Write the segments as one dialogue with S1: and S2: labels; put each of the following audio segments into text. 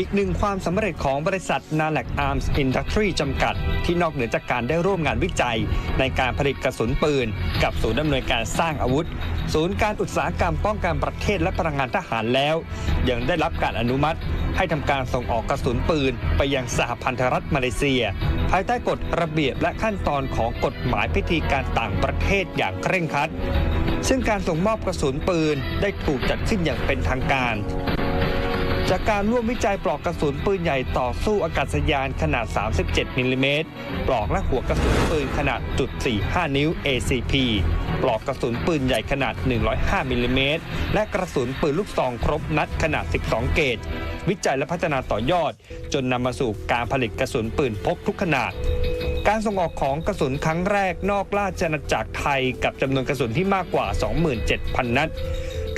S1: อีกหนึ่งความสำเร็จของบริษัท n a l a c Arms Industry จำกัด ที่นอกเหนือจากการได้ร่วมงานวิจัย ในการผลิตกระสุนปืน กับศูนย์ดำเนินการสร้างอาวุธ ศูนย์การอุตสาหกรรมป้องกันประเทศและพลังงานทหารแล้ว ยังได้รับการอนุมัติ ให้ทำการส่งออกกระสุนปืน ไปยังสหพันธรัฐมาเลเซีย ภายใต้กฎระเบียบและขั้นตอนของกฎหมายพิธีการต่างประเทศอย่างเคร่งครัดซึ่งการส่งมอบกระสุนปืนได้ถูกจัดขึ้นอย่างเป็นทางการ จากการร่วมวิจัยปลอกกระสุนปืนใหญ่ต่อสู้อากาศยานขนาด 37มิลลิเมตร ปลอกและหัวกระสุนปืนขนาดจุด45 นิ้ว ACP ปลอกกระสุนปืนใหญ่ขนาด 105มิลลิเมตร และกระสุนปืนลูกซองครบนัดขนาด 12 เกจ วิจัยและพัฒนาต่อยอด จนนำมาสู่การผลิตกระสุนปืนพกทุกขนาดการส่งออกของกระสุนครั้งแรกนอกราชอาณาจักรไทยกับจำนวนกระสุนที่มากกว่า 27,000 นัด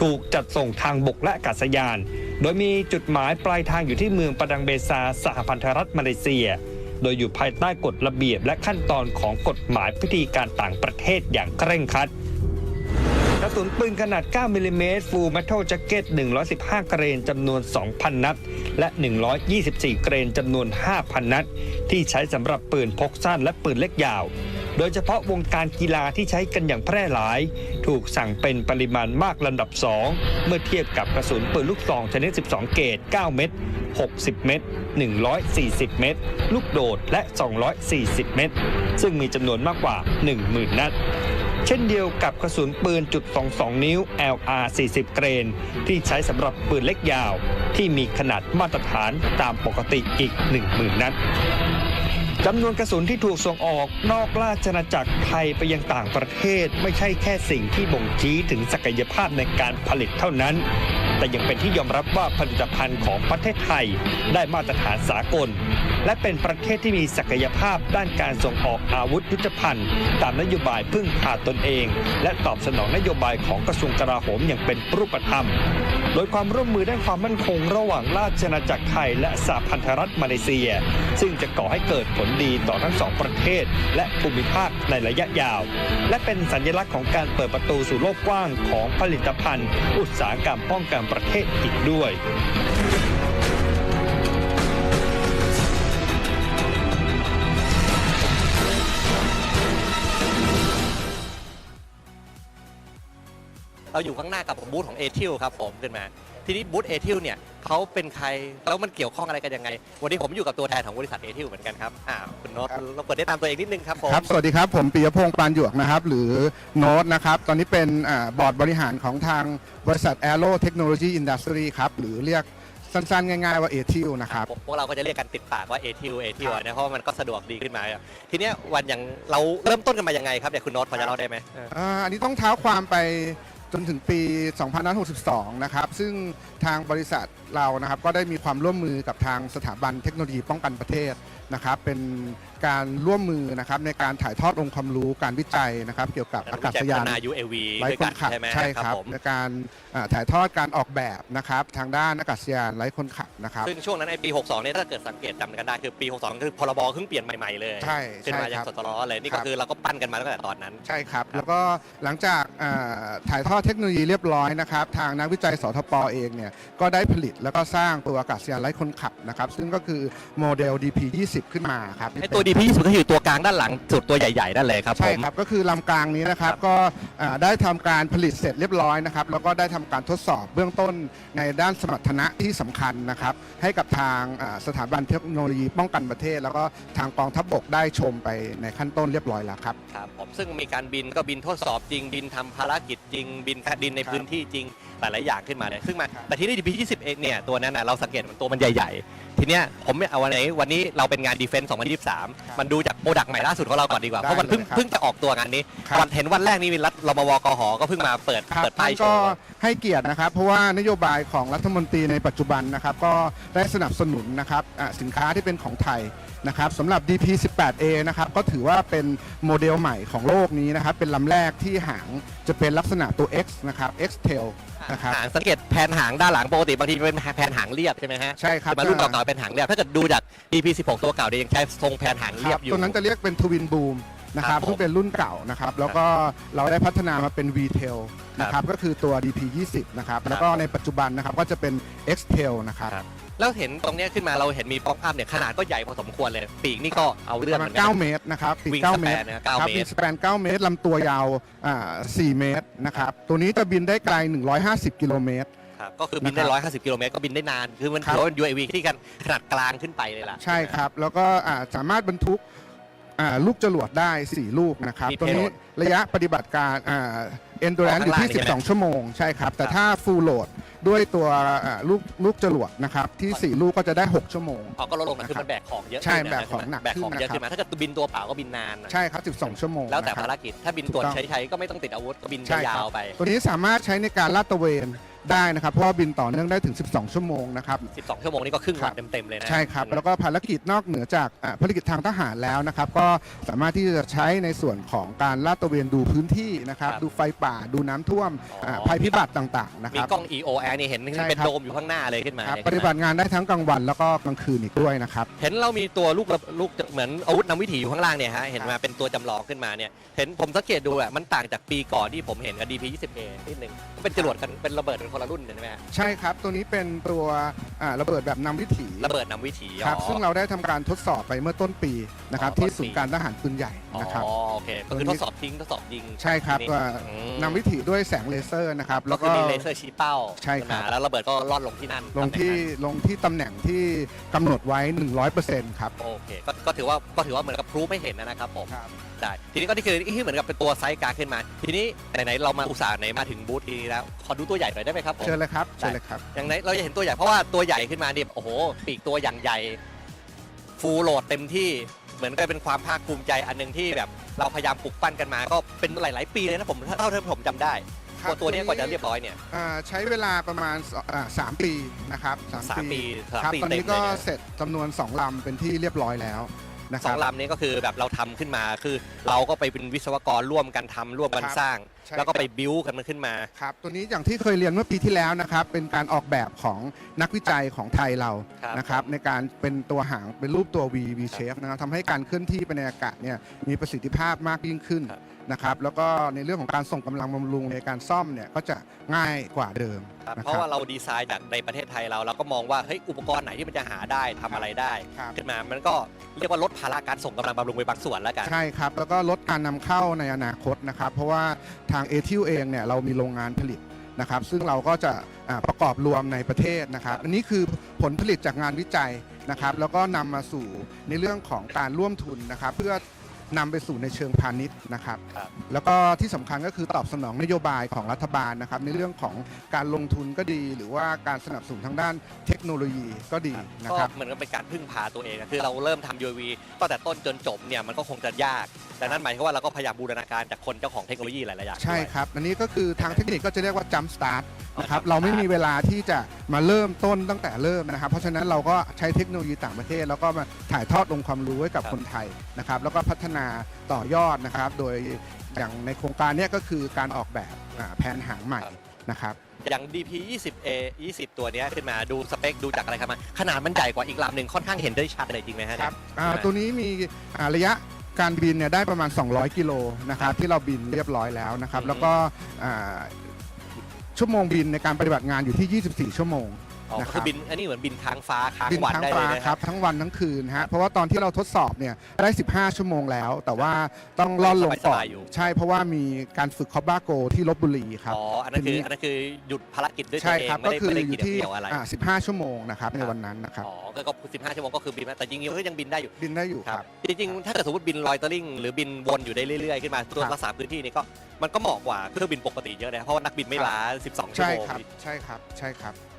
S1: ถูกจัดส่งทางบกและอากาศยาน โดยมีจุดหมายปลายทางอยู่ที่เมืองปดังเบซาสหพันธรัฐมาเลเซีย โดยอยู่ภายใต้กฎระเบียบและขั้นตอนของกฎหมายพิธีการต่างประเทศอย่างเคร่งครัดกระสุนปืนขนาด 9 มิลลิเมตรฟูล m มทัลแจ็คเก็ต 115 เกรนจำนวน 2,000 นัด และ 124 เกรนจำนวน 5,000 นัด ที่ใช้สำหรับปืนพกสั้นและปืนเล็กยาว โดยเฉพาะวงการกีฬาที่ใช้กันอย่างแพร่หลาย ถูกสั่งเป็นปริมาณมากลำดับ 2 เมื่อเทียบกับกระสุนปืนลูกซองชนิด 12 เกต 9 เม็ด 60 เม็ด 140 เม็ด ลูกโดด และ 240 เม็ด ซึ่งมีจำนวนมากกว่า 10,000 นัด เช่นเดียวกับกระสุนปืนจุด22 นิ้ว LR 40 เกรน ที่ใช้สำหรับปืนเล็กยาว ที่มีขนาดมาตรฐานตามปกติอีก 10,000 นัด จำนวนกระสุนที่ถูกส่งออกนอกราชอาณาจักรไทยไปยังต่างประเทศไม่ใช่แค่สิ่งที่บ่งชี้ถึงศักยภาพในการผลิตเท่านั้น แต่ยังเป็นที่ยอมรับว่าผลิตภัณฑ์ของประเทศไทยได้มาตรฐานสากล และเป็นประเทศที่มีศักยภาพด้านการส่งออกอาวุธยุทธภัณฑ์ ตามนโยบายพึ่งพาตนเอง และตอบสนองนโยบายของกระทรวงกลาโหมอย่างเป็นรูปธรรม โดยความร่วมมือด้านความมั่นคง ระหว่างราชอาณาจักรไทย และสหพันธรัฐมาเลเซีย ซึ่งจะก่อให้เกิดผลดีต่อทั้งสองประเทศ และภูมิภาคในระยะยาว และเป็นสัญลักษณ์ของการเปิดประตูสู่โลกกว้างของผลิตภัณฑ์ อุตสาหกรรมป้องกันประเทศอีกด้วย
S2: เราอยู่ข้างหน้ากับบูธของเอทิลครับผมขึ้นมา ทีนี้บูธเอทิลเนี่ยเขาเป็นใครแล้วมันเกี่ยวข้องอะไรกันยังไง วันนี้ผมอยู่กับตัวแทนของบริษัทเอทิลเหมือนกันครับอ่าคุณโน้ต
S3: ครับ
S2: เราเปิดได้ตามตัวเองนิดนึงครับผม
S3: ครับ สวัสดีครับ ผมปิยพงษ์ปานหยวกนะครับ หรือโน้ตนะครับ ตอนนี้เป็นอาบอร์ดบริหารของทางบริษัท Aero Technology Industry ครับ หรือเรียกสั้นๆ ง่ายๆ ว่า ATIL นะครับ
S2: พวกเราก็จะเรียกกันติดปากว่าเอทิลเอทิล
S3: ครับ
S2: นะเพราะว่ามันก็สะดวกดีขึ้นมา ทีเนี้ยวันอย่างเราเริ่มต้นกันมายังไงครับเนี่ยคุณโน้ตพอจะเล่าได้ไหมเออ
S3: อ่าอันนี้ต้องเท้าความไป จนถึงปี 2562 นะครับ ซึ่งทางบริษัทเรานะครับก็ได้มีความร่วมมือกับทางสถาบันเทคโนโลยีป้องกันประเทศนะครับ เป็นการร่วมมือนะครับในการถ่ายทอดองค์ความรู้การวิจัยนะครับ เกี่ยวกับอากาศยาน
S2: วิจัพัฒนา UAV
S3: ไร้
S2: ด้วย
S3: ค
S2: กันน
S3: ขับ
S2: ใช่ไหม
S3: ใช่ครับ
S2: ผม
S3: ในการอ่าถ่ายทอดการออกแบบนะครับ ทางด้านอากาศยานไร้คนขับนะครับ
S2: ซึ่งช่วงนั้นไอ้ปี 62 เนี่ยถ้าเกิดสังเกตจำกันได้คือปี 62 คือพรบเพิ่งเปลี่ยนใหม่ๆเลย
S3: ใช่
S2: ขึ้นมา
S3: ใช่
S2: จาก
S3: ครับ
S2: สตรเลยนี่
S3: ครั
S2: ก็
S3: บ
S2: คือเราก็ปั้นกันมาตั้งแต่ตอนนั้น
S3: ใช่ครับ แล้วก็หลังจากอ่าถ่ายทอดเทคโนโลยีเรียบร้อยนะครับ ทางนักวิจัยสทปเองเนี่ยก็ได้ผลิตแล้วก็สร้างตัวอากาศยานไร้คนขับนะครับ ซึ่งก็คือโมเดล DP20 ขึ้นมาครับ
S2: ไอตัว DP 20 ก็คือตัวกลางด้านหลังสุดตัวใหญ่ๆนั่นเลยครับผ
S3: ใช่
S2: ม
S3: ครับ ก็คือลำกลางนี้นะครับ
S2: ครับ
S3: ก็อ่าได้ทำการผลิตเสร็จเรียบร้อยนะครับ แล้วก็ได้ทำการทดสอบเบื้องต้นในด้านสมรรถนะที่สำคัญนะครับ ให้กับทางอ่าสถาบันเทคโนโลยีป้องกันประเทศ แล้วก็ทางกองทัพบกได้ชมไปในขั้นต้นเรียบร้อยแล้วครับ
S2: ครับผมซึ่งมีการบินก็บินทดสอบจริงบินทำภารกิจจริงบินดินใน
S3: ครับ
S2: พื้นที่จริงหลายๆอย่างขึ้นมาเลยซึ่งมา
S3: ครับ
S2: แต่ที่นี่ DP 20 เองเนี่ยตัวนั้นน่ะเราสังเกตมันตัวมันใหญ่ๆ ทีเนี้ยผมไม่เอาวันไหนวันนี้เราเป็นงาน Defense 2023 มันดูจากโปรดักต์ใหม่ล่าสุดของเราก่อนดีกว่า
S3: ได้
S2: เพราะมันเพิ่ง
S3: เลยครับ
S2: เพิ่งจะออกตัวงานนี้
S3: ครับ
S2: วันเห็นวันแรกนี่มีรัฐรมวกหก็เพิ่งมาเปิด
S3: ครับ
S2: เปิดป้า
S3: ท่ายน
S2: โช
S3: ก็
S2: ว์
S3: ให้เกียรตินะครับ เพราะว่านโยบายของรัฐมนตรีในปัจจุบันนะครับก็ได้สนับสนุนนะครับอ่าสินค้าที่เป็นของไทยนะครับสำหรับ DP18A นะครับก็ถือว่าเป็นโมเดลใหม่ของโลกนี้นะครับเป็นลำแรกที่หางจะเป็นลักษณะตัว X นะครับ X tail นะครับ
S2: หางสังเกตแผนหางด้านหลังปกติบางทีเป็นแผนหางเรียบใช่ไหมฮะ
S3: ใช่ครับ
S2: แต่มารุ่นเก่าๆเป็นหางเรียบถ้าเกิดดูจาก DP 16 ตัวเก่าเนี่ยยังใช้ทรงแผนหาง
S3: ค
S2: เรีย
S3: รั
S2: บบอยู่
S3: ตัวนั้นจะเรียกเป็นทวินบูมนะครับ
S2: ครับผม
S3: ซึ่งเป็นรุ่นเก่านะครับแล้วก็เราได้พัฒนามาเป็น V tail นะครับก็คือตัว DP20 นะครับแล้วก็ในปัจจุบันนะครับก็จะเป็น X tail นะครับ
S2: ครับ แล้วเห็นตรงเนี้ยขึ้นมาเราเห็นมีป๊อปอัพเนี่ยขนาดก็ใหญ่พอสมควรเลยปีกนี่ก็เอา
S3: ป
S2: เรื่อง
S3: ระ
S2: เห
S3: มา
S2: มื
S3: ณ
S2: อนกัน
S3: 9เมตรนะครับปีก
S2: Wing
S3: 9เมตร
S2: span นะ9
S3: ครับ
S2: เมตร
S3: วิงสแปน9เมตรลำตัวยาวอ่า4เมตรนะครับตัวนี้จะบินได้ไกล 150 กิโลเมตร
S2: ครับก็คือบินได้
S3: นะครับ
S2: 150 กิโลเมตรก็บินได้นาน คือมัน
S3: ครับ
S2: ถือว่าเป็น UAV ที่กันขนาดกลางขึ้นไปเลยล่ะ
S3: ใช่ครับ แล้วก็อ่าสามารถบรรทุกอ่าลูกจรวดได้ 4 ลูกนะครับ
S2: มี
S3: ตัวนี้
S2: payload
S3: ระยะปฏิบัติการอ่า endurance อยู่ที่
S2: ข้างล่างนี่ใช่ไหม
S3: 12 ชั่วโมง ใช่ครับ แต่
S2: ครับ
S3: ถ้า full load ด้ วยตัวอ่าลูกลูกจรวดนะครับที่ 4 ลูกก็จะได้ 6 ชั่วโมง
S2: เขาก็ลดลงมาคือ
S3: นะครับ
S2: มันแบกของเยอะ
S3: ใช่
S2: ขึ้นะ
S3: แบกของหนัก
S2: แบกของ
S3: ขึ้น
S2: เยอะ
S3: นะครับ
S2: ขึ้นมาถ้าเกิดบินตัวเปล่าก็บินนานนะ
S3: ใช่ครับ 12 ชั่วโมง
S2: แล้วแต่
S3: นะครับ
S2: ภารกิจถ้าบินตรวจ
S3: ถูกต้อง
S2: ใช้ๆก็ไม่ต้องติดอาวุธก็บิน
S3: ใช่ครับ
S2: ยาวๆไป
S3: ตัวนี้สามารถใช้ในการลาดตระเวน ได้นะครับ เพราะว่าบินต่อเนื่องได้ถึง 12 ชั่วโมงนะครับ
S2: 12 ชั่วโมงนี่ก็ครึ่ง
S3: ครั
S2: วัน
S3: บ
S2: เต็มๆเลยนะ
S3: ใช่ครับ แล้วก็ภารกิจนอกเหนือจากอ่าภารกิจทางทหารแล้วนะครับ ก็สามารถที่จะใช้ในส่วนของการลาดตระเวนดูพื้นที่นะครับ
S2: ครับ
S3: ดูไฟป่าดูน้ำท่วม
S2: อ๋ออ่า
S3: ภัยพิบัติต่างๆนะค
S2: มี
S3: รับ
S2: กล้อง EOR นี่เห็น
S3: ใช่
S2: เป็น
S3: ครับ
S2: โดมอยู่ข้างหน้าเลยขึ้นมา
S3: ครับ
S2: เนี่ย
S3: ปฏิบัติงานได้ทั้งกลางวันแล้วก็กลางคืนอีกด้วยนะครับ
S2: เห็นเรามีตัวลูกระลูกเหมือนอาวุธนำวิถีอยู่ข้างล่างเนี่ยฮะเห็นมาเป็นตัวจำลองขึ้นมาเนี่ยเห็นผมสังเกตดูอะมันต่างจากปีก่อนที่ผมเห็นกับ DP 20 A นิดนึงก็เป็นจรวดกันเป็นระเบิดเป็นคนละรุ่นใช่ไหมฮะ
S3: ใช่ครับ ตัวนี้เป็นตัวอ่าระเบิดแบบนำวิถี
S2: ระเบิดนำวิถี
S3: ครับ
S2: อ๋อ
S3: ซึ่งเราได้ทำการทดสอบไปเมื่อต้นปีนะครับ
S2: อ๋อต้นปี
S3: ที่ศูนย์การทหารปืนใหญ่นะครับ
S2: อ๋อโอเคก็คือ
S3: ตัว
S2: ท
S3: นี้
S2: ดสอบทิ้งทดสอบยิง
S3: ใช่ครับ
S2: ที
S3: ก็
S2: อืม
S3: นำวิถีด้วยแสงเลเซอร์นะครับ
S2: แล้
S3: แล้วว
S2: ก็
S3: ก็
S2: มีเลเซอร์ชี้เป้า
S3: ใช่ครับ
S2: ขึ้นมาแล้วระเบิดก็ล่อนลงที่นั่น
S3: ลงที่
S2: ตำแหน่
S3: ลงที่ตำแหน่งที่กำหนดไว้ 100%ครับ
S2: นั้นโอเคก็ก็ถือว่าก็ถือว่าเหมือนกับพรูฟไม่เห็นนะครับผม
S3: ครับ
S2: ได้ ทีนี้ก็นี่คือที่เหมือนกับเป็นตัวไซส์กลางขึ้นมา ทีนี้ไหนๆเรามาอุตส่าห์ไหนมาถึงบูธทีนี้แล้วขอดูตัวใหญ่หน่อยได้ไหมครับผม
S3: เชิญเลยครับเชิญเลยครับ
S2: อย่างไหนเราจะเห็นตัวใหญ่เพราะว่าตัวใหญ่ขึ้นมาเนี่ยโอ้โหปีกตัวอย่างใหญ่ฟูลโหลดเต็มที่เหมือนกับเป็นความภาคภูมิใจอันหนึ่งที่แบบ เราพยายามปลุกปั้นกันมา ก็เป็นหลาย ๆ ปีเลยนะผมเท่าที่ผมจำได้
S3: ครับ
S2: ตัวตัวเนี้ยกว่าจะเรียบร้อยเนี่ย
S3: อ่าใช้เวลาประมาณอ่าสามปีนะครับ
S2: สามปีสาม
S3: ครับ
S2: ปี
S3: ตอน
S2: เต็ม
S3: นี้
S2: เล
S3: ก็
S2: ยนะ
S3: เสร็จจำนวน 2 ลำเป็นที่เรียบร้อยแล้ว นะค
S2: สอ
S3: รับ
S2: งลำนี้ก็คือแบบเราทำขึ้นมาคือ เราก็ไปเป็นวิศวกรร่วมกันทำร่วมกัน
S3: ครับ
S2: สร้าง
S3: ใช่
S2: แล้วก็ไป
S3: ครับ
S2: บิวกันมันขึ้นมา
S3: ครับตัวนี้อย่างที่เคยเรียนเมื่อปีที่แล้วนะครับเป็นการออกแบบของนักวิจัยของไทยเรา
S2: ครับ
S3: นะครับในการเป็นตัวหางเป็นรูปตัว V V shape นะครับทำให้การเคลื่อนที่ไปในอากาศเนี่ยมีประสิทธิภาพมากยิ่งขึ้น
S2: ครับ
S3: นะครับ แล้วก็ในเรื่องของการส่งกำลังบำรุงในการซ่อมเนี่ยก็จะง่ายกว่าเดิม
S2: ครับ
S3: นะ
S2: เพ
S3: ค
S2: ราะ
S3: รับ
S2: ว่าเราดีไซน์จากในประเทศไทยเราเราก็มองว่าเฮ้ยอุปกรณ์ไหนที่มันจะหาได้ทำอะไรได้
S3: ครับ
S2: ขึ้นมามันก็เรียกว่าลดภาระการส่งกำลังบำรุงไปบางส่วนแล้วกัน
S3: ใช่ครับ แล้วก็ลดการนำเข้าในอนาคตนะครับ เพราะว่าทางเอทิวเองเนี่ยเรามีโรงงานผลิตนะครับ ซึ่งเราก็จะอ่าประกอบรวมในประเทศนะครับ อันนี้คือผลผลิตจากงานวิจัยนะครับ แล้วก็นำมาสู่ในเรื่องของการร่วมทุนนะครับ เพื่อ นำไปสู่ในเชิงพาณิชย์นะครับ
S2: ครับ
S3: แล้วก็ที่สำคัญก็คือตอบสนองนโยบายของรัฐบาลนะครับในเรื่องของการลงทุนก็ดี หรือว่าการสนับสนุนทางด้านเทคโนโลยีก็ดีนะ
S2: ก็
S3: ครับ
S2: เหมือนกับเป็นการพึ่งพาตัวเองอะคือเราเริ่มทำ UAV ตั้งแต่ต้นจนจบเนี่ยมันก็คงจะยาก ดังนั้นหมายความว่าเราก็พยายามบูรณาการจากคนเจ้าของเทคโนโลยีหลายๆอย่าง
S3: ใช่
S2: ด้วย
S3: ครับ อันนี้ก็คือทางเทคนิคก็จะเรียกว่า jump start นะครับ
S2: jump
S3: เราไม่
S2: start
S3: มีเวลาที่จะมาเริ่มต้นตั้งแต่เริ่มนะครับ เพราะฉะนั้นเราก็ใช้เทคโนโลยีต่างประเทศ แล้วก็มาถ่ายทอดองค์ความรู้ให้กับ
S2: ครับ
S3: คนไทยนะครับ แล้วก็พัฒนาต่อยอดนะครับ โดยอย่างในโครงการเนี้ยก็คือการออกแบบอ่าแผนหางใหม่นะครับ
S2: อย่าง DP 20 A 20 ตัวเนี้ยขึ้นมาดูสเปคดูจากอะไรครับมาขนาดมันใหญ่กว่าอีกลำหนึ่งค่อนข้างเห็นได้ชัดเลยจริงไหมฮะ
S3: ครับอ่า
S2: ใช่
S3: ตัวนี้มีอ่าระยะ การบินเนี่ยได้ประมาณ 200 กิโลนะครับที่เราบินเรียบร้อยแล้วนะครับ
S2: อืม
S3: แล้วก็อ่าชั่วโมงบินในการปฏิบัติงานอยู่ที่ 24 ชั่วโมง
S2: อ๋อ
S3: นะครับ
S2: คือบินอันนี้เหมือนบินค้างฟ้าค้าง
S3: บิน
S2: วัน
S3: ทั้ง
S2: ได้เล
S3: ฟ้าย
S2: นะ
S3: ครับทั้งวันทั้งคืนฮะเพราะว่าตอนที่เราทดสอบเนี่ยได้ 15 ชั่วโมงแล้ว แต่ว่าต้องล่อนลงก่อน
S2: สบายๆอยู่
S3: ใช่เพราะว่ามีการฝึกคอบบ้าโกที่ลบบุรีครับ
S2: อ๋ออันนั้นคือ
S3: ทีนี้
S2: อันนั้นคือหยุดภารกิจด้วยตั
S3: ใช่
S2: วเอง
S3: ครับ
S2: ไม่
S3: ก็
S2: ได้
S3: คือ
S2: ไม่ได้
S3: อยู่
S2: เกี่ยว
S3: ที่
S2: เกี่ยวอะไร
S3: อ่า15 ชั่วโมงนะครับในวันนั้นนะครับ
S2: อ๋อก็ก็15 ชั่วโมงก็คือบินมาแต่จริงๆก็ยังบินได้อยู่
S3: บินได้อยู่ครับ
S2: จริงๆ ถ้าเกิดสมมติบินลอยเตอริงหรือบินวนอยู่ได้เรื่อยๆ ขึ้นมาตัว
S3: ครับ
S2: รักษาพื้นที่นี่ก็มันก็เหมาะกว่าเครื่องบินปกติเยอะเลยเพราะว่านักบินไม่ล้า 12 ชั่ว
S3: ใช่
S2: โมง
S3: ครับใช่ครับใช่ครับ
S2: ครับ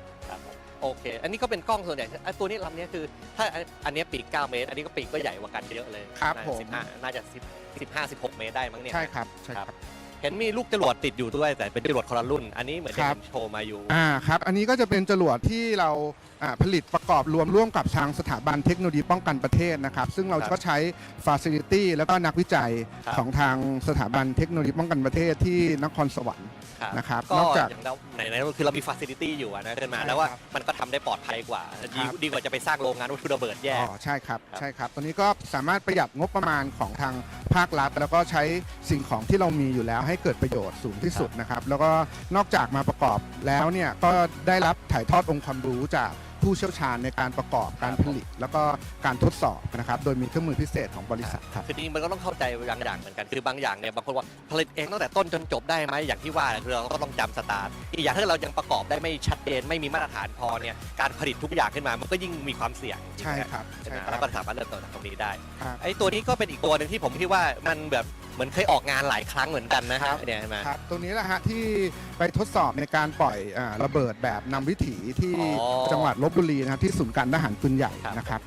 S2: โอเค อันนี้ก็เป็นกล้องส่วนใหญ่อะตัวนี้ลำนี้คือ ถ้าอันอันนี้ปีก 9 เมตร อันนี้ก็ปีกก็ใหญ่กว่ากันเยอะเลย
S3: ครับ
S2: น่า
S3: ผม
S2: 15น่าจะ10 15 16 เมตรได้มั้งเนี่ย
S3: ใช่ครับใช่ครับ
S2: เห็นมีลูกจรวดติดอยู่ด้วยแต่เป็นจรวดคนละรุ่น อันนี้เหมือนจะ
S3: ครับ
S2: เห็นโชว์มาอยู่
S3: อ่าครับ อันนี้ก็จะเป็นจรวดที่เราอ่า ผลิตประกอบรวมร่วมกับทางสถาบันเทคโนโลยีป้องกันประเทศนะครับ ซึ่งเรา
S2: ครับ
S3: ก็ใช้ฟ a ซิลิตี้แล้วก็นักวิจัย
S2: ครับ
S3: ของทางสถาบันเทคโนโลยีป้องกันประเทศที่นครสวรรค์
S2: ครับ
S3: นะครับ
S2: ก็
S3: นอกจาก
S2: อย่างเราไหนๆคือเรามีฟ a ซิลิตี้อยู่อะนะเดินมา
S3: ใช่
S2: แล้วว่า
S3: ครับ
S2: มันก็ทำได้ปลอดภัยกว่า ดี
S3: ครับ
S2: ดีกว่าจะไปสร้างโรงงานวัตถุระเบิดแยก
S3: อ๋อใช่ครับ
S2: ครับ
S3: ใช่ครับ ตอนนี้ก็สามารถประหยัดงบประมาณของทางภาครัฐ แล้วก็ใช้สิ่งของที่เรามีอยู่แล้วให้เกิดประโยชน์สูงที่สุดนะครับ แล้วก็นอกจากมาประกอบแล้วเนี่ยก็ได้รับถ่ายทอดองค์ความรู้จาก ผู้เชี่ยวชาญในการประกอบการผลิต แล้วก็การทดสอบนะครับโดยมีเครื่องมือพิเศษของบริษัทครับ
S2: คือจริงๆมันก็ต้องเข้าใจบางอย่างเหมือนกันคือบางอย่างเนี่ยบางคนว่าผลิตเองตั้งแต่ต้นจนจบได้ไหมอย่างที่ว่าคือเราก็ต้องจำสตาร์ทอีกอย่างถ้าเรายังประกอบได้ไม่ชัดเจนไม่มีมาตรฐานพอเนี่ยการผลิตทุกอย่างขึ้นมามันก็ยิ่งมีความเสี่ยง
S3: ใช่ครับ
S2: ใช่
S3: ใช่
S2: ไหม
S3: ครั
S2: แล้ว
S3: บ
S2: ก็สามารถเริ่มต้นจากตรงนี้ได้
S3: ครับ
S2: ไอ้ตัวนี้ก็เป็นอีกตัวหนึ่งที่ผมคิดว่ามันแบบ เหมือนเคยออกงานหลายครั้งเหมือนกันนะฮะเนี่ยใช่ไหม
S3: ครับตัวนี้แหละฮะที่ไปทดสอบในการปล่อยอาระเบิดแบบนำวิถีที่
S2: อ๋อ
S3: จังหวัดลบบุรีนะครับที่ศูนย์การทหารปืนใหญ่
S2: ครับ
S3: นะครับ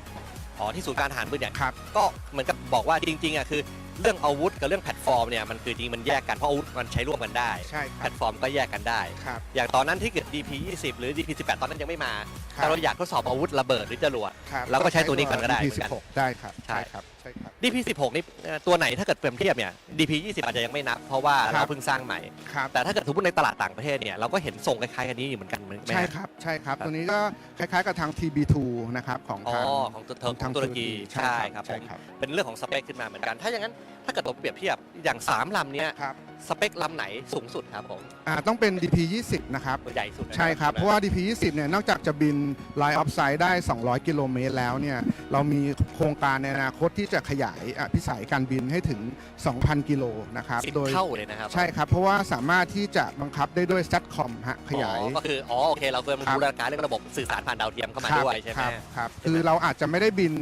S2: อ๋อที่ศูนย์การทหารปืนใหญ่
S3: ครับ
S2: ก็เหมือนกับบอกว่าจริงๆอะคือเรื่องอาวุธกับเรื่องแพลตฟอร์มเนี่ยมันคือจริงมันแยกกันเพราะอาวุธมันใช้ร่วมกันได้
S3: ใช่ค
S2: แพ
S3: รั
S2: ล
S3: บ
S2: ตฟอร์มก็แยกกันได้
S3: ครับ
S2: อย่างตอนนั้นที่เกิด DP 20 หรือ DP 18 ตอนนั้นยังไม่มา
S3: ครั
S2: แต่
S3: บ
S2: เราอยากทดสอบอาวุธระเบิดหรือจรวด
S3: ครับ
S2: เราก็ใช้ตัวนี้ก่อนก็ได้
S3: DP
S2: เหมือนกัน
S3: 16 ได้ครับ
S2: ใช่
S3: ใช่ ครับใช่ครับ
S2: DP 16นี่เอ่อตัวไหนถ้าเกิดเปรียบเทียบเนี่ย DP 20อาจจะยังไม่นับ เพราะว่า
S3: ครั
S2: เรา
S3: บ
S2: เพิ่งสร้างใหม่
S3: ครับ
S2: แต่ถ้าเกิดสมมติในตลาดต่างประเทศเนี่ยเราก็เห็นทรงคล้ายๆกันนี้อยู่เหมือนกันไหม
S3: ใช่ครับ ใช่ครับ ตัวนี้ก็คล้ายๆกับทาง TB2 นะครับของ
S2: อ๋อ
S3: ทาง
S2: ของตัวของตุรกีใช่ครับผ
S3: ใช่
S2: ม
S3: ครับ
S2: เป็นเรื่องของสเปคขึ้นมาเหมือนกัน ถ้าอย่างนั้นถ้าเกิดผมเปรียบเทียบอย่างสามลำเนี้ย
S3: ครับ
S2: สเปคลำไหนสูงสุดครับผม
S3: อ่าต้องเป็น DP 20นะครับ
S2: ตัวใหญ่สุดนะ
S3: ใช่ครับ
S2: ไหม
S3: เพราะว่า DP 20เนี่ย นอกจากจะบิน Line of Sight ได้ 200 กิโลเมตรแล้วเนี่ย เรามีโครงการในอนาคตที่จะขยายอภิสัยการบินให้ถึง 2,000 กิโลนะครับ
S2: สิบ
S3: โดย
S2: เท่าเลยนะครับ
S3: ใช่ครับ เพราะว่าสามารถที่จะบังคับได้ด้วย SATCOM ฮะ ขยาย
S2: อ๋อก็คืออ๋อโอเคเราเพิ่ม
S3: ครับ
S2: บูรณาการเรื่องระบบสื่อสารผ่านดาวเทียมเข้ามา
S3: ครับ
S2: ด้วยใช่ไหม
S3: ครับครับ
S2: ใช่ไหม
S3: คือเราอาจจะไม่ได้บิน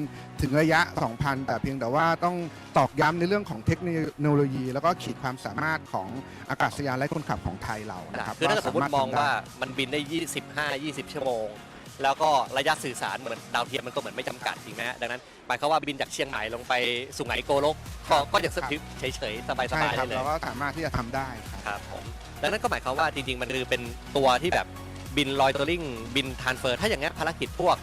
S3: ถึงระยะ 2,000 แต่เพียงแต่ว่าต้องตอกย้ำในเรื่องของเทคโนโลยี แล้วก็ขีดความสามารถของอากาศยานไร้คนขับของไทยเรานะครับ
S2: คือถ้าเกิดสมมติมองว่า
S3: สรถทำได้
S2: มันบินได้ 25 20 ชั่วโมง แล้วก็ระยะสื่อสารเหมือนดาวเทียมมันก็เหมือนไม่จำกัดจริงไหมฮะดังนั้นหมายความว่าบินจากเชียงใหม่ลงไปสุไหงโกลกก็ก็ยังสถิตเฉยๆสบาย
S3: ใช่
S2: ๆ
S3: ครั
S2: ได้
S3: บ
S2: เลย
S3: เราก็สามารถที่จะทำได้ครับ
S2: ครับผมดังนั้นก็หมายความว่าจริงๆมันคือเป็นตัวที่แบบบินลอยตัวลิงบินทานเฟอร์ ถ้าอย่างนี้นภารกิจพวก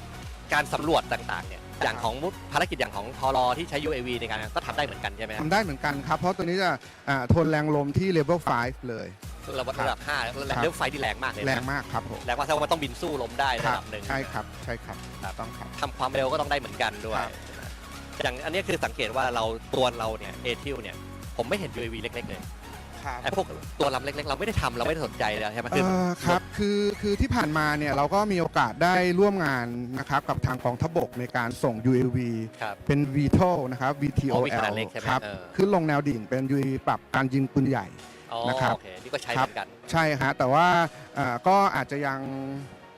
S2: การสำรวจต่างๆเนี่ย อย่างของมุดภารกิจอย่างของทอรอที่ใช้ UAV ในการก็ทำได้เหมือนกันใช่ไหมครับ
S3: ทำได้เหมือนกันครับ เพราะตัวนี้จะอ่าทนแรงลมที่ level 5เลย
S2: ระดับระดับ5แล้ว
S3: ครับ
S2: เรื่องไฟที่แรงมากเลยนะ
S3: แรงมากครับผม
S2: แรงมากแสดงว่ามันต้องบินสู้ลมได้
S3: ค
S2: ระ
S3: รับ
S2: ดับหนึ่ง
S3: ใช่ครับใช่ครับ
S2: ครับ
S3: ต้องครับ
S2: ทำความเร็วก็ต้องได้เหมือนกันด้วย
S3: ครับ
S2: อย่างอันนี้คือสังเกตว่าเราตัวเราเนี่ยเอทิวเนี่ยผมไม่เห็น UAV เล็กๆเลย
S3: ครับ
S2: ไอ้พวกตัวลำเล็กๆ เราไม่ได้ทำเราไม่ได้สนใจเลยใช่ไหม
S3: เอ่อครับ คือ คือที่ผ่านมาเนี่ยเราก็มีโอกาสได้ร่วมงานนะครับกับทางกองทัพบกในการส่ง UAV
S2: ครับ
S3: เป็น VTOL นะครับ
S2: อ๋อมี
S3: VTOL
S2: ขนาดเล็กใช่ไหม
S3: ครับ
S2: เออ
S3: ขึ้นลงแนวดิ่งเป็น UAV ปรับการยิงปืนใหญ่
S2: อ๋อ
S3: นะครับ
S2: โอเค นี่ก็ใช้เหมือนกัน
S3: ใช่ฮะแต่ว่าเอ่อก็อาจจะยัง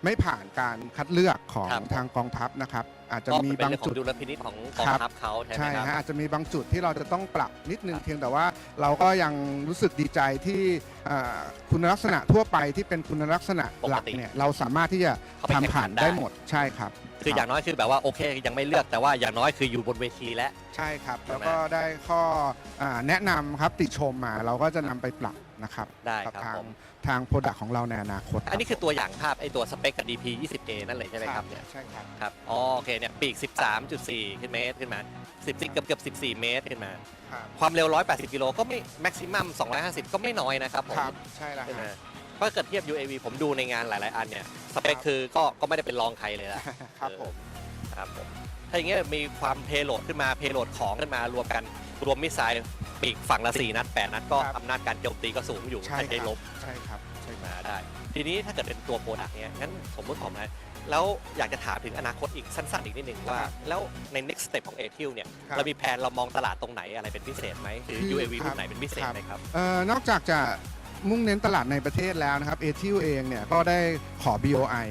S3: ไม่ผ่านการคัดเลือกของ
S2: ครับ
S3: ทางกองทัพนะครับ อาจจะ
S2: ก็
S3: มี
S2: เป็น
S3: บาง
S2: เรื่องขอ
S3: จุ
S2: ง
S3: ด
S2: ดุลพินิจของกอง
S3: ครับ
S2: ทัพเขาใช่ไหม
S3: ใช่
S2: ครับ
S3: ฮะอาจจะมีบางจุดที่เราจะต้องปรับนิดนึงเพียงแต่ว่าเราก็ยังรู้สึกดีใจที่เอ่อคุณลักษณะทั่วไปที่เป็นคุณลักษณะหลักเนี่ยเราสามารถที่จะ
S2: เข้าไปแข่ง
S3: ทำผ่า
S2: ขั
S3: น
S2: นได้
S3: ได้หมดใช่ครับ
S2: คืออย่างน้อยคือแบบว่าโอเค ยังไม่เลือกแต่ว่าอย่างน้อยคืออยู่บนเวทีแล้ว
S3: ใช่ครับ
S2: ใช่ไหม
S3: แล้วก็ได้ข้ออ่าแนะนำครับติชมมาเราก็จะนำไปปรับนะครับ
S2: ได้
S3: กับ
S2: ครับ
S3: ทาง
S2: ผม
S3: ทางโปรดักของเราในอนาคต
S2: อันนี้คือตัวอย่างภาพไอ้ตัวสเปคกับ DP 20A นั่นเลยใช่ไหมครับเนี่ย
S3: ใช่ครับ
S2: ครับอ๋อโอเคเนี่ยปีก 13.4 ขึ้นเมตรขึ้นมา10เกือบเกือบ14 เมตรขึ้นมา
S3: ครับ
S2: ความเร็ว 180 กิโลก็ไม่แม็กซิมัม250 ก็ไม่น้อยนะครับผม
S3: ครับใช่แล้ว
S2: ใช่ไหม
S3: ฮะ
S2: เพราะเกิดเทียบ UAV ผมดูในงานหลาย ๆ อันเนี่ยสเปคคือก็ก็ไม่ได้เป็นรองใครเลยละ
S3: ครับผม
S2: ครับผมถ้าอย่างเงี้ยมีความเพโลดขึ้นมาเพโลดของขึ้นมารวมกันรวมมิสไซล์ ปีกฝั่งละ4นัด8นัดก็
S3: ครับ
S2: อำนาจการโจมตีก็สูงอยู่
S3: ใช่
S2: ใช้ได้
S3: ค
S2: ล
S3: รับ บใช่ครับใช่ครับ
S2: มาได้ ทีนี้ถ้าเกิดเป็นตัวโปรดักต์เนี้ยงั้นสมมติผมนะแล้วอยากจะถามถึงอนาคตอีกสั้นๆ อีกนิดนึงว่า
S3: ครับ
S2: แล้วใน next step ของ a t i l เนี่ย
S3: ครับ
S2: เรามีแผนเรามองตลาดตรงไหนอะไรเป็นพิเศษไหมหรือ
S3: คือ
S2: UAV
S3: ครั
S2: รุ่
S3: บ
S2: นไหนเป็นพิเศษ
S3: ครับ
S2: ไหมครับ
S3: เอ่อนอกจากจะมุ่งเน้นตลาดในประเทศแล้วนะครับเอทิวเองเนี่ยก็ได้ขอ BOI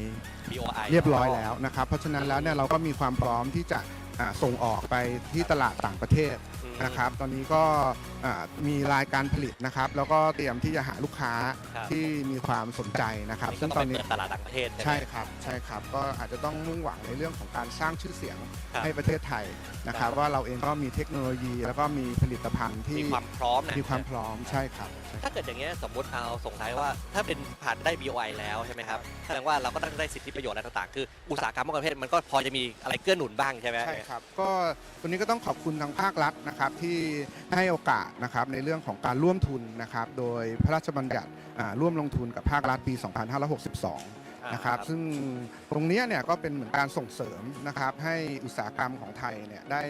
S2: BOI
S3: เรียบร้อยแล้วนะครับ เพราะฉะนั้นแล้วเนี่ยเราก็มีความพร้อมที่จะอ่าส่งออกไปที่ตลาดต่างประเทศ
S2: อืม
S3: นะครับ ตอนนี้ก็ มีรายการผลิตนะครับ แล้วก็เตรียมที่จะหาลูกค้า
S2: ครับ
S3: ที่มีความสนใจนะครับ
S2: นี่
S3: ซึ่
S2: ก็
S3: ง
S2: ต้อง
S3: ตอน
S2: ไป
S3: นี้
S2: เปิดตลาดต่างประเทศใช่ไหม
S3: ใช่ครับใช่ครับก็อาจจะต้องมุ่งหวังในเรื่องของการสร้างชื่อเสียง
S2: ครับ
S3: ให้ประเทศไทยนะครับว่าเราเองก็มีเทคโนโลยี แล้วก็มีผลิตภัณฑ์ที่
S2: มีความพร้อมนะ
S3: มีความพร้อมใช่ครับใช่
S2: ถ้าเกิดอย่างเงี้ยสมมติเอาส่งท้ายว่า ถ้าเป็นผ่านได้ BOI แล้วใช่ไหมครับแสดงว่าเราก็ต้องได้สิทธิประโยชน์อะไรต่างๆ คืออุตสาหกรรมบางประเภทมันก็พอจะมีอะไรเกื้อหนุนบ้างใช่ไหม
S3: ใช่ครับ ก็ตัวนี้ก็ต้องขอบคุณทางภาครัฐนะครับที่ให้โอกาสนะครับในเรื่องของการร่วมทุนนะครับโดยพระราชบัญญัติอ่าร่วมลงทุนกับภาครัฐปี 2562 นะครับซึ่งตรงเนี้ยเนี่ยก็เป็นเหมือนการส่งเสริมนะครับให้อุตสาหกรรมของไทยเนี่ยได้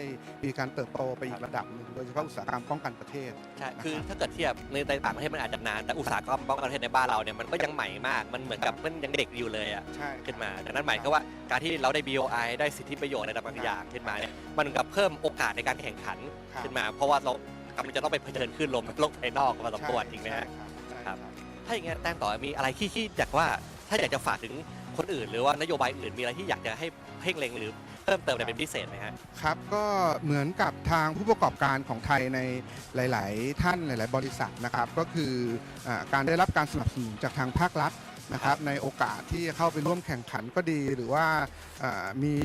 S3: มีการเติบโตไปอีกระดับหนึ่งโดยเฉพาะอุตสาหกรรมป้องกันประเทศ
S2: ใช่คือถ้าเกิดเทียบในต่างประเทศมันอาจจะนาน แต่อุตสาหกรรมป้องกันประเทศในบ้านเราเนี่ยมันก็ยังใหม่มาก มันเหมือนกับมันยังเด็กอยู่เลยอะ
S3: ใช่
S2: ขึ้นมา ดังนั้นหมายก็ว่าการที่เราได้ BOI ได้สิทธิประโยชน์ในบางอย่างขึ้นมาเนี่ยมันกับเพิ่มโอกาสในการแข่งขัน
S3: ครับ
S2: ขึ้นมา เพราะว่าเรา กำลังจะต้องไปเผชิญคลื่นลมโลกภายนอกมาสมควรจริงไหมฮะ
S3: ใช่
S2: ค
S3: ค
S2: รั
S3: รับบ
S2: ถ้าอย่างเงี้ยแต้มต่อมีอะไรที่ที่อยากว่าถ้าอยากจะฝากถึงคนอื่น หรือว่านโยบายอื่นมีอะไรที่อยากจะให้เพ่งเล็งหรือเพิ่มเติมอะไรเป็นพิเศษไหมฮะ
S3: ครับก็เหมือนกับทางผู้ประกอบการของไทยในหลาย ๆ ท่านหลาย ๆ บริษัทนะครับ ก็คืออาการได้รับการสนับสนุนจากทางภาครัฐ นะครับในโอกาสที่เข้าไปร่วมแข่งขันก็ดี หรือว่าอ่ามี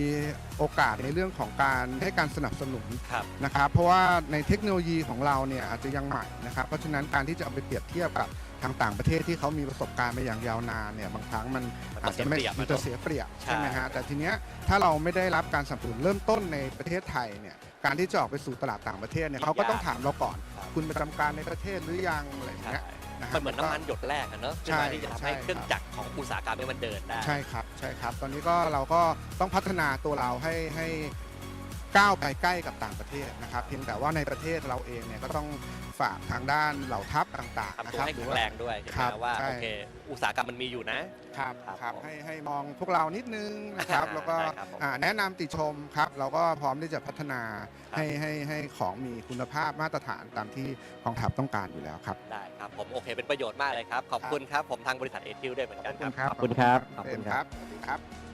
S3: โอกาสในเรื่องของการให้การสนับสนุน
S2: ครับ
S3: นะครับเพราะว่าในเทคโนโลยีของเราเนี่ยอาจจะยังใหม่นะครับเพราะฉะนั้นการที่จะเอาไปเปรียบเทียบกับทางต่างประเทศที่เขามีประสบการณ์มาอย่างยาวนานเนี่ยบางครั้งมัน
S2: มัน
S3: อาจจะไม่
S2: เสียเปรียบ
S3: มันจะเสียเปรียบ
S2: ใช่
S3: ใช่ไหมฮะแต่ทีเนี้ยถ้าเราไม่ได้รับการสนับสนุนเริ่มต้นในประเทศไทยเนี่ยการที่จะออกไปสู่ตลาดต่างประเทศเนี่ยเขาก็ต้องถามเราก่อน
S2: ครับ
S3: คุณประจำการในประเทศหรือยังอะไรอย่าง
S2: ใช่
S3: เงี้ยะค
S2: มั
S3: รับ
S2: นเหมือนน้ำมันหยดแรกอะเนอะ
S3: ใช่
S2: ขึ้นมาที่จะทำให้
S3: ใช่
S2: เครื่องจักรของอุตสาหกรรมนี้มันเดินได้
S3: ใช่ครับใช่ครับ ตอนนี้ก็เราก็ต้องพัฒนาตัวเราให้ให้ ก้าวไปใกล้กับต่างประเทศนะครับ เพียงแต่ว่าในประเทศเราเองเนี่ยก็ต้องฝากทางด้านเหล่าทัพต่างๆ
S2: ทำ
S3: นะ
S2: ตัว
S3: ครับ
S2: ให้
S3: หรื
S2: แข็
S3: องว่า
S2: แรงด้วยใช่ไห
S3: ครั
S2: ม
S3: บ
S2: ว่า
S3: ใช่
S2: โอเคอุตสาหกรรมมันมีอยู่นะ
S3: ครับ
S2: ครับ
S3: ครับ
S2: ผม
S3: ให้ให้มองพวกเรานิดนึงนะครับ
S2: อ่า
S3: แล้วก็
S2: ได้ครับผม
S3: อ่าแนะนำติชมครับ เราก็พร้อมที่จะพัฒนา
S2: ครับ
S3: ให้ให้ให้ของมีคุณภาพมาตรฐานตามที่กองทัพต้องการอยู่แล้วครับ
S2: ได้ครับผมโอเคเป็นประโยชน์มากเลยครับ ขอบคุณครับผมทางบริษัทเอทิวด้วยเหมือนกันครับ
S3: ขอบ
S2: ขอบคุณครับ
S3: ขอบคุณครับ สวัสดีครับ